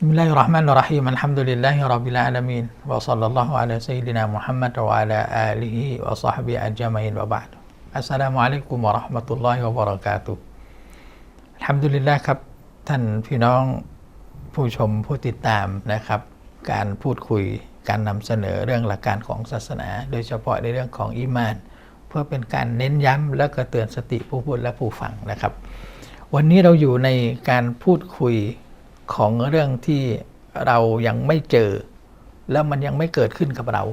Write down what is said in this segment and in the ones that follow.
بسم الله الرحمن الرحيم الحمد لله رب العالمين وصلى الله على سيدنا محمد وعلى آله وصحبه أجمعين وبعد السلام عليكم ورحمة الله وبركاته الحمد لله ครับ ท่านพี่น้องผู้ชมผู้ติดตามนะครับ การพูดคุยการนำเสนอเรื่องหลักการของศาสนา โดยเฉพาะในเรื่องของอีมาน เพื่อเป็นการเน้นย้ำและก็เตือนสติผู้พูดและผู้ฟังนะครับ วันนี้เราอยู่ในการพูดคุย ของเรื่องที่เรายังไม่เจอ แล้วมันยังไม่เกิดขึ้นกับเรา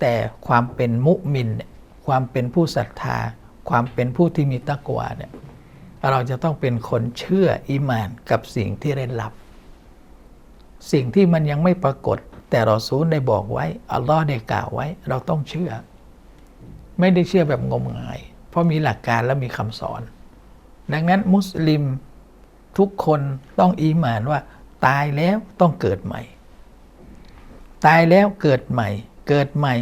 แต่ความเป็นมุมินเนี่ยความเป็นผู้ศรัทธา ความเป็นผู้ที่มีตะกวาเนี่ยเราจะต้องเป็นคนเชื่ออีหมานกับสิ่งที่เร้นลับ สิ่งที่มันยังไม่ปรากฏ แต่เราซูลได้บอกไว้ อัลลอฮ์ได้กล่าวไว้ เราต้องเชื่อ ไม่ได้เชื่อแบบงมงาย เพราะมีหลักการและมีคำสอน ดังนั้นมุสลิม ทุกคนต้องอีหมานว่า ตายแล้วต้องเกิดใหม่ ตายแล้วเกิดใหม่ เกิดใหม่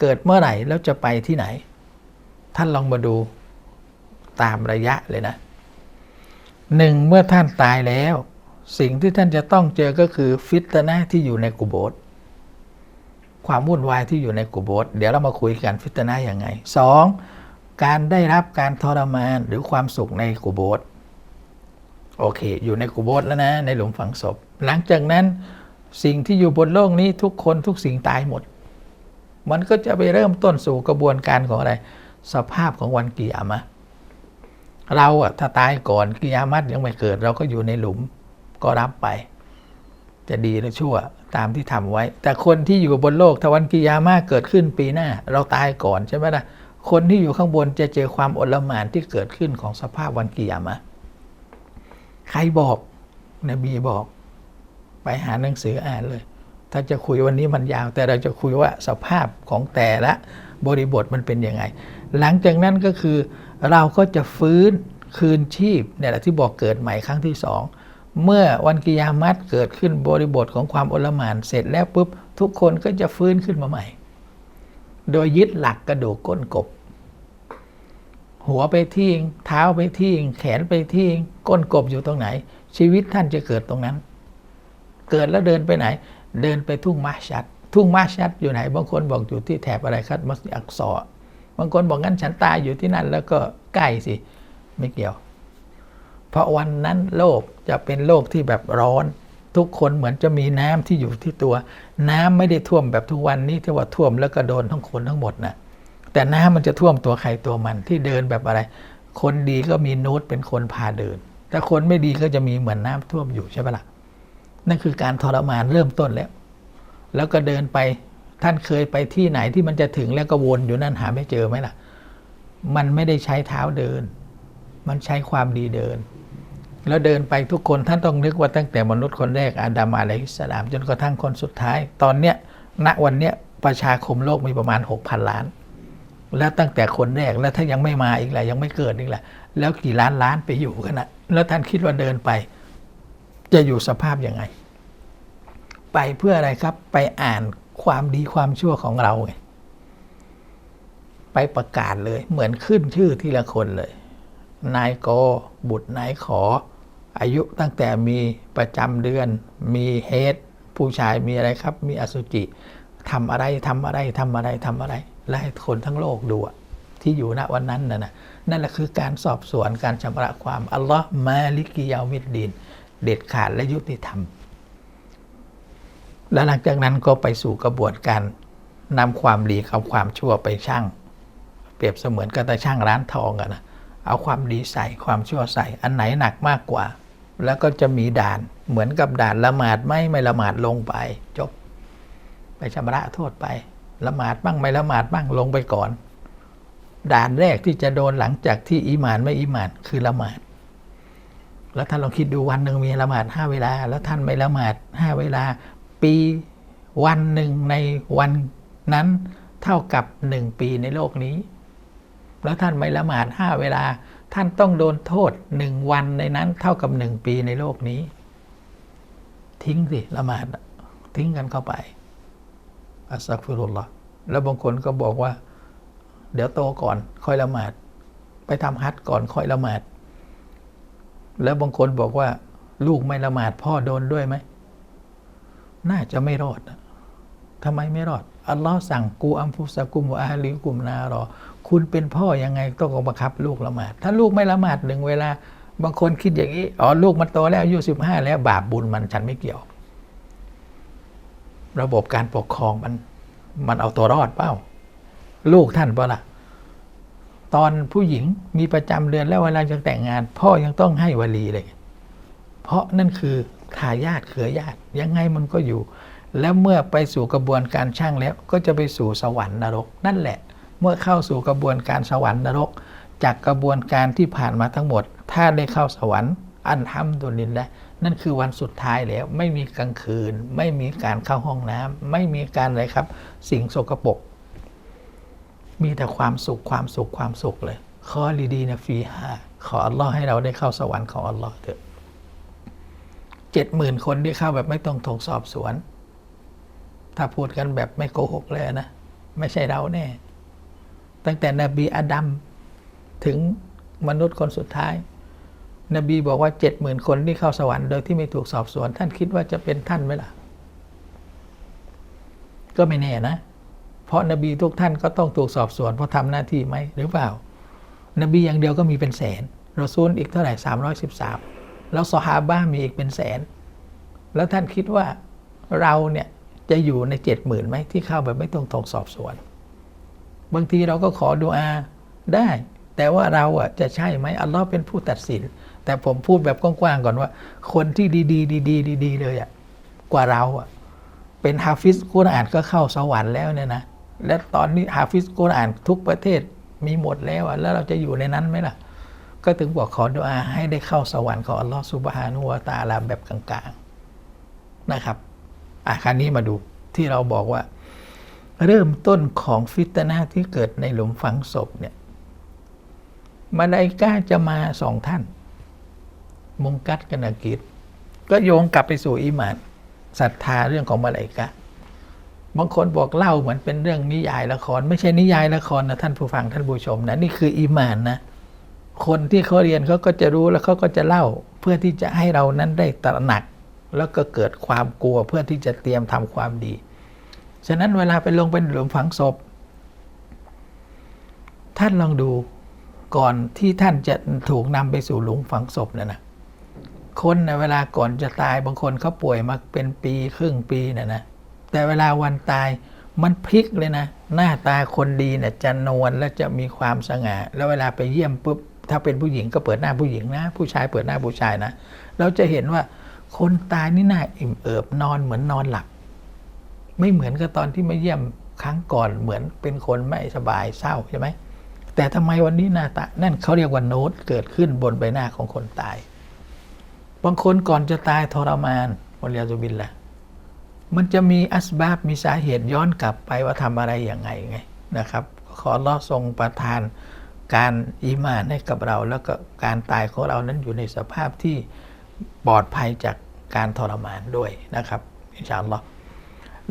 เกิดเมื่อไหร่แล้วจะไปที่ไหน ท่านลองมาดูตามระยะเลยนะหนึ่งเมื่อท่านตายแล้ว สิ่งที่ท่านจะต้องเจอก็คือฟิตนะที่อยู่ในกุโบสความวุ่นวายที่อยู่ในกุโบสเดี๋ยวเรามาคุยกันฟิตนะอย่างไงสองการได้รับการทรมานหรือความสุขในกุโบส โอเค อยู่ในกุโบสแล้วนะ ในหลุมฝังศพ หลังจากนั้นสิ่งที่อยู่บนโลกนี้ทุกคนทุกสิ่งตายหมด มันก็จะไปเริ่มต้นสู่กระบวนการของอะไร สภาพของวันกิยามะเราอะถ้าตายก่อนกิยามัตยังไม่เกิด เราก็อยู่ในหลุมก็รับไป จะดีหรือชั่วตามที่ทำไว้ แต่คนที่อยู่บนโลกถ้าวันกิยามะเกิดขึ้นปีหน้า เราตายก่อนใช่ไหมล่ะคนที่อยู่ข้างบนจะเจอความอลหม่านที่เกิดขึ้นของสภาพวันกิยามะ ใครบอกนบีบอก ไปหาหนังสืออ่านเลย ถ้าจะคุยวันนี้มันยาว แต่เราจะคุยว่าสภาพของแต่ละบริบทมันเป็นยังไง หลังจากนั้นก็คือเราก็จะฟื้นคืนชีพเนี่ยแหละที่บอกเกิดใหม่ครั้งที่สองเมื่อวันกิยามัตเกิดขึ้นบริบทของความอลหมานเสร็จแล้วปุ๊บทุกคนก็จะฟื้นขึ้นมาใหม่ โดยยึดหลักกระดูกก้นกบ หัวไปที่เท้าไปที่แขนไปที่ก้นกบอยู่ตรงไหน ชีวิตท่านจะเกิดตรงนั้น เกิดแล้วเดินไปไหน เดินไปทุ่งมาชัด ทุ่งมาชัดอยู่ไหนบางคนบอกอยู่ที่แถบอะไรครับมัสยิดอักษอบางคนบอกงั้นฉันตายอยู่ที่นั่น แล้วก็ใกล้สิไม่เกี่ยว เพราะวันนั้นโลกจะเป็นโลกที่แบบร้อนทุกคนเหมือนจะมีน้ำที่อยู่ที่ตัว น้ำไม่ได้ท่วมแบบทุกวันนี้ที่ว่าท่วมแล้วก็โดนทั้งคนทั้งหมดนะ แต่น้ำมันจะท่วมตัวใครตัวมันที่เดินแบบอะไร คนดีก็มีนูตเป็นคนพาเดิน แต่คนไม่ดีก็จะมีเหมือนน้ำท่วมอยู่ใช่ปะละ่ะนั่นคือการทรมานเริ่มต้นแล้ว แล้วก็เดินไปท่านเคยไปที่ไหนที่มันจะถึงแล้วก็วนอยู่นั่นหาไม่เจอไหมล่ะ มันไม่ได้ใช้เท้าเดิน มันใช้ความดีเดิน แล้วเดินไปทุกคนท่านต้องนึกว่าตั้งแต่มนุษย์คนแรกอาดัมอะลัยฮิสสลาม จนกระทั่งคนสุดท้าย ตอนเนี้ยณวันเนี้ยประชาคมโลกมีประมาณ 6,000 ล้าน แล้วตั้งแต่คนแรกแล้วถ้ายังไม่มาอีกแหละยังไม่เกิดอีกแหละแล้วกี่ล้านล้านไปอยู่กันนะแล้วท่านคิดว่าเดินไป จะอยู่สภาพยังไง ไปเพื่ออะไรครับ ไปอ่านความดีความชั่วของเราไงไปประกาศเลยเหมือนขึ้นชื่อทีละคนเลย นายกบุตรนายขอ อายุตั้งแต่มีประจำเดือน มีเฮดผู้ชายมีอะไรครับ มีอสุจิทำอะไรทำอะไรทำอะไรทำอะไร และให้คนทั้งโลกดูที่อยู่ณวันนั้นนะนะนั่นแหละคือการสอบสวนการชำระความอัลลอฮ์มาลิกิยามิดดิน เด็ดขาดและยุติธรรมแล้วหลังจากนั้นก็ไปสู่กระบวนการนำความดีกับความชั่วไปช่าง เปรียบเสมือนกับตาช่างร้านทองอะนะเอาความดีใส่ความชั่วใส่ อันไหนหนักมากกว่า แล้วก็จะมีด่านเหมือนกับด่านละหมาดไม่ไม่ละหมาดลงไป จบ ไปชำระโทษไป ละหมาดบ้างไม่ละหมาดบ้างลงไปก่อน ด่านแรกที่จะโดนหลังจากที่อิมานไม่อิมานคือละหมาด แล้วท่านลองคิดดูวันหนึ่งมีละหมาดห้าเวลา แล้วท่านไม่ละหมาดห้าเวลา ปีวันหนึ่งในวันนั้นเท่ากับหนึ่งปีในโลกนี้ แล้วท่านไม่ละหมาดห้าเวลา ท่านต้องโดนโทษหนึ่งวันในนั้นเท่ากับหนึ่งปีในโลกนี้ ทิ้งสิละหมาดทิ้งกันเข้าไป อัสซักฟิรุลลอแล้วบางคนก็บอกว่า เดี๋ยวโตก่อนค่อยละหมาด ไปทำฮัทก่อนค่อยละหมาด แล้วบางคนบอกว่า ลูกไม่ละหมาดพ่อโดนด้วยไหม น่าจะไม่รอดนะทำไมไม่รอด อัลลอฮ์สั่งกูอัมฟุสกุมวะอาลีกุมนารอ คุณเป็นพ่อยังไงต้องบังคับ ลูกละหมาด ถ้าลูกไม่ละหมาดหนึ่งเวลา บางคนคิดอย่างนี้ อ๋อ ลูกมันโตแล้วอายุสิบห้าแล้ว บาปบุญมันฉันไม่เกี่ยว ระบบการปกครองมันมันเอาตัวรอดเปล่า ลูกท่านเปล่าล่ะ ตอนผู้หญิงมีประจำเดือนแล้วเวลาจะแต่งงาน พ่อยังต้องให้วลีเลย เพราะนั่นคือทายาทเขือญาติยังไงมันก็อยู่ แล้วเมื่อไปสู่กระบวนการช่างแล้ว ก็จะไปสู่สวรรค์นรก นั่นแหละ เมื่อเข้าสู่กระบวนการสวรรค์นรก จากกระบวนการที่ผ่านมาทั้งหมด ถ้าได้เข้าสวรรค์ อันทำตัวนินแล้ว นั่นคือวันสุดท้ายแล้ว ไม่มีกลางคืน ไม่มีการเข้าห้องน้ำไม่มีการอะไรครับ สิ่งสกปรกมีแต่ความสุขความสุขความสุขเลย ขอลีดีนะฟีฮาขออัลลอฮ์ให้เราได้เข้าสวรรค์ของอัลลอฮ์เถอะเจ็ดหมื่นคนที่เข้าแบบไม่ต้องถูกสอบสวน ถ้าพูดกันแบบไม่โกหกเลยนะ ไม่ใช่เราแน่ ตั้งแต่นบีอาดัมถึงมนุษย์คนสุดท้าย นบีบอกว่าเจ็ดหมื่นคนที่เข้าสวรรค์โดยที่ไม่ถูกสอบสวน ท่านคิดว่าจะเป็นท่านไหมล่ะ ก็ไม่แน่นะ เพราะนบีทุกท่านก็ต้องถูกสอบสวน เพราะทำหน้าที่ไหมหรือเปล่า นบีอย่างเดียวก็มีเป็นแสนรอซูลอีกเท่าไหร่สามร้อยสิบสามแล้วซอฮาบ้ามีอีกเป็นแสน แล้วท่านคิดว่าเราเนี่ยจะอยู่ในเจ็ดหมื่นไหมที่เข้าแบบไม่ต้องถูกสอบสวน บางทีเราก็ขอดูอาได้ แต่ว่าเราอะจะใช่ไหมอัลลอฮ์เป็นผู้ตัดสิน แต่ผมพูดแบบกว้างๆก่อนว่า คนที่ดีๆดีๆดีๆเลยอะกว่าเราอะเป็นฮาฟิซกุรอานก็เข้าสวรรค์แล้วเนี่ยนะและตอนนี้ฮาฟิซกุรอานทุกประเทศมีหมดแล้วอะแล้วเราจะอยู่ในนั้นไหมล่ะ ก็ถึงบอกขอดุอาให้ได้เข้าสวรรค์ของอัลลอฮ์ซุบฮานุวะตาลาแบบกลางๆนะครับอะครั้นี้มาดูที่เราบอกว่า เริ่มต้นของฟิตนาที่เกิดในหลุมฝังศพเนี่ยมาไดกาจะมาสองท่าน มุงกัดกันอากิดก็โยงกลับไปสู่อีหมานศรัทธาเรื่องของมาลายกาบางคนบอกเล่าเหมือนเป็นเรื่องนิยายละคร ไม่ใช่นิยายละครนะท่านผู้ฟังท่านผู้ชมนะนี่คืออีหมานนะคนที่เขาเรียนเขาก็จะรู้แล้วเขาก็จะเล่าเพื่อที่จะให้เรานั้นได้ตระหนัก แล้วก็เกิดความกลัวเพื่อที่จะเตรียมทำความดี ฉะนั้นเวลาไปลงเป็นหลุมฝังศพ ท่านลองดูก่อนที่ท่านจะถูกนำไปสู่หลุมฝังศพนะนะ คนในะเวลาก่อนจะตายบางคนเขาป่วยมาเป็นปีครึ่งปีนะนะแต่เวลาวันตายมันพลิกเลยนะ หน้าตาคนดีเนี่ยจะนวลและจะมีความสง่าแล้วเวลาไปเยี่ยมปุ๊บถ้าเป็นผู้หญิงก็เปิดหน้าผู้หญิงนะ ผู้ชายเปิดหน้าผู้ชายนะ เราจะเห็นว่าคนตายนี่หน่าอิ่มเอิบนอนเหมือนนอนหลับ ไม่เหมือนกับตอนที่มาเยี่ยมครั้งก่อนเหมือนเป็นคนไม่สบายเศร้าใช่ไหมแต่ทำไมวันนี้หน้าตานั่นเขาเรียกว่าโน้ตเกิดขึ้นบนใบหน้าของคนตาย บางคนก่อนจะตายทรมานวันยาซุบินละมันจะมีอัสบาบมีสาเหตุย้อนกลับไปว่าทำอะไรอย่างไงไงนะครับ ขอรอทรงประทานการอีมานให้กับเรา แล้วก็การตายของเรานั้นอยู่ในสภาพที่ปลอดภัยจากการทรมานด้วยนะครับอินชาอัลลอฮ์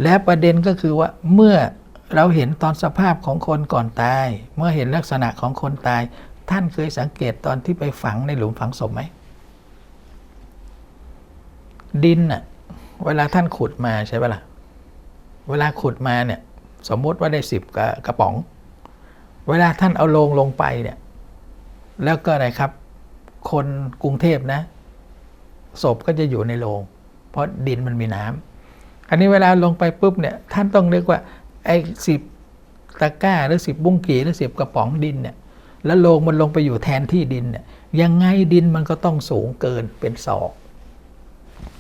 และประเด็นก็คือว่าเมื่อเราเห็นตอนสภาพของคนก่อนตาย เมื่อเห็นลักษณะของคนตาย ท่านเคยสังเกตตอนที่ไปฝังในหลุมฝังศพไหม ดินน่ะเวลาท่านขุดมาใช่ไหมล่ะ เวลาขุดมาเนี่ย สมมติว่าได้สิบกระกระป๋อง เวลาท่านเอาลงลงไปเนี่ย แล้วก็อะไรครับ คนกรุงเทพนะ ศพก็จะอยู่ในโรง เพราะดินมันมีน้ำอันนี้เวลาลงไปปุ๊บเนี่ย ท่านต้องเรียกว่าไอ้สิบตะกร้าหรือสิบบุ้งกีหรือสิบกระป๋องดินเนี่ย แล้วโลงมันลงไปอยู่แทนที่ดินเนี่ย ยังไงดินมันก็ต้องสูงเกินเป็นศอก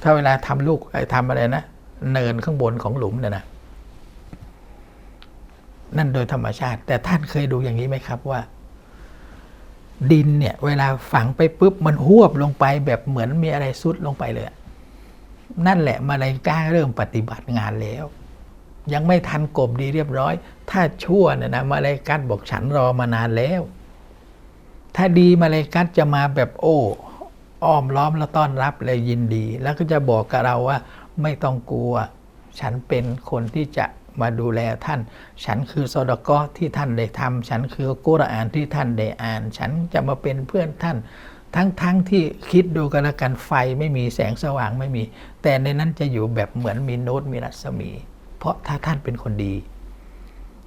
ถ้าเวลาทำลูกไอ้ทำอะไรนะเนินข้างบนของหลุมเนี่ยนะนั่นโดยธรรมชาติ แต่ท่านเคยดูอย่างนี้ไหมครับว่า ดินเนี่ย เวลาฝังไปปุ๊บมันหวบลงไปแบบเหมือนมีอะไรซุดลงไปเลย นั่นแหละมาเลยกาเริ่มปฏิบัติงานแล้ว ยังไม่ทันกบดีเรียบร้อย ถ้าชั่วเนี่ยนะมาเลยกัดบอกฉันรอมานานแล้ว ถ้าดีมาเลยกัดจะมาแบบโอ้ อ้อมล้อมแล้วต้อนรับเลยยินดี แล้วก็จะบอกกับเราว่าไม่ต้องกลัว ฉันเป็นคนที่จะมาดูแลท่าน ฉันคือซอดกอที่ท่านได้ทำฉันคือกุรอานที่ท่านได้อ่าน ฉันจะมาเป็นเพื่อนท่าน ทั้งทั้งที่คิดดูกันละกันไฟไม่มีแสงสว่างไม่มี แต่ในนั้นจะอยู่แบบเหมือนมีโน้ตมีรัศมี เพราะถ้าท่านเป็นคนดี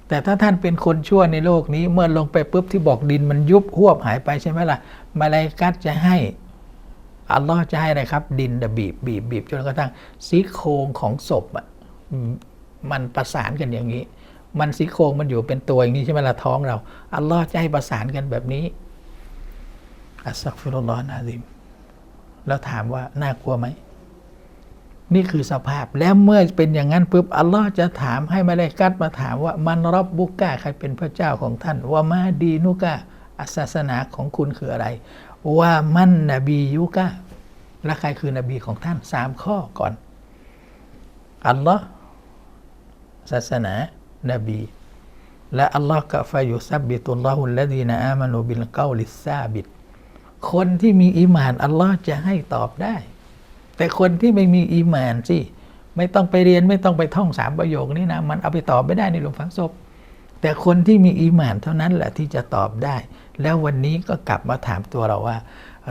แต่ถ้าท่านเป็นคนชั่วในโลกนี้เมื่อลงไปปุ๊บที่บอกดินมันยุบหวบหายไปใช่ไหมล่ะมาลายกัดจะให้ อัลลอฮ์จะให้อะไรครับ ดินบีบบีบบีบจนกระทั่งซี่โครงของศพอะมันประสานกันอย่างนี้ มันซี่โครงมันอยู่เป็นตัวอย่างนี้ใช่ไหมล่ะท้องเรา อัลลอฮ์จะให้ประสานกันแบบนี้ อัสซักฟิรุลลอฮ์นะซิมแล้วถามว่าน่ากลัวไหมนี่คือสภาพแล้วเมื่อเป็นอย่างนั้นปุ๊บอัลลอฮ์จะถามให้มาเลกัดมาถามว่ามันรับบุกกาใครเป็นพระเจ้าของท่าน ว่ามาดีนุกาศาสนาของคุณคืออะไร ว่ามันนบียุกาและใครคือนบีของท่านสามข้อก่อน อัลลอฮ์ศาสนา นบี และอัลลอฮ์ก็ฟายุซับบิตุลลอฮุลละดีนะอามานูบิลเกาลิซาบิดคนที่มีอีมาน อัลลอฮ์จะให้ตอบได้ แต่คนที่ไม่มีอีมานสิไม่ต้องไปเรียนไม่ต้องไปท่องสามประโยคนี้นะ มันเอาไปตอบไม่ได้ในหลุมฝังศพแต่คนที่มีอีมานเท่านั้นแหละที่จะตอบได้ แล้ววันนี้ก็กลับมาถามตัวเราว่า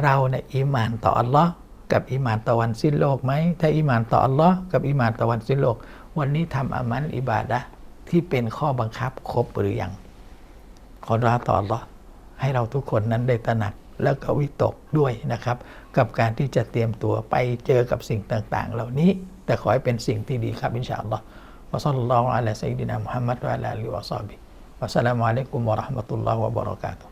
เราเนี่ยอีหมานต่ออัลลอฮ์กับอีหมานต่อวันสิ้นโลกไหมถ้าอีหมานต่ออัลลอฮ์กับอีหมานต่อวันสิ้นโลก วันนี้ทำอามันอิบาดะที่เป็นข้อบังคับครบหรือยังขอราต่ออัลลอฮ์ให้เราทุกคนนั้นได้ตระหนักแล้วก็วิตกด้วยนะครับ กับการที่จะเตรียมตัวไปเจอกับสิ่งต่างๆ เหล่านี้ แต่ขอให้เป็นสิ่งที่ดีครับอินชาอัลลอฮ์วะซัลลัลลอฮุอะลัยฮิวะซัลลัมมุฮัมมัดวะอะลาอาลิฮิวะซอบิวะสสลามุอะลัยกุมวะเราะห์มะตุลลอฮ์วะบะเราะกาตุฮ